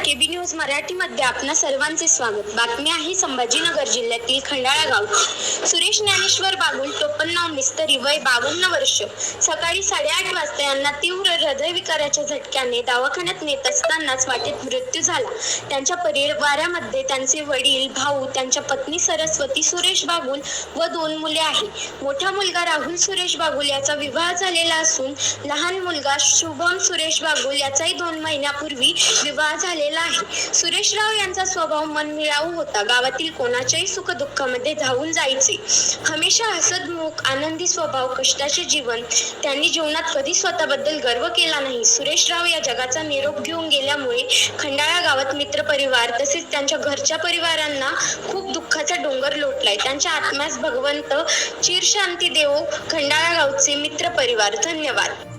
मराठीमध्ये आपणा सर्वांचे स्वागत. बातमी आहे संभाजीनगर जिल्ह्यातील खंडाळा गाव सुरेश ज्ञानेश्वर बागुल टोपणनाव मिस्तरी वय बावन्न वर्ष. सकाळी साडेआठ वाजता यांना तीव्र हृदयविकाराच्या झटक्याने दवाखान्यात नेत असतानाच वाटेत मृत्यू झाला. त्यांच्या परिवारामध्ये त्यांचे वडील भाऊ त्यांच्या पत्नी सरस्वती सुरेश बागुल व दोन मुले आहे. मोठा मुलगा राहुल सुरेश बागुल याचा विवाह झालेला असून लहान मुलगा शुभम सुरेश बागुल याचाही दोन महिन्यापूर्वी विवाह झालेला आहे. सुरेशराव यांचा स्वभाव मनमिळाऊ होता. गावातील कोणाच्याही सुखदुःखामध्ये धावून जायचे. हमेशा हसतमुख आनंदी स्वभाव कष्टाचे जीवन त्यांनी जीवनात कधी स्वतःबद्दल गर्व केला नाही. सुरेशराव या जगाचा निरोप घेऊन गेल्यामुळे खंडाळा गावात मित्र परिवार तसेच त्यांच्या घरच्या परिवारांना खूप दुःखाचा डोंगर लोटलाय. त्यांच्या आत्म्यास भगवंत चिरशांती देव खंडाळा गावचे मित्र परिवार धन्यवाद.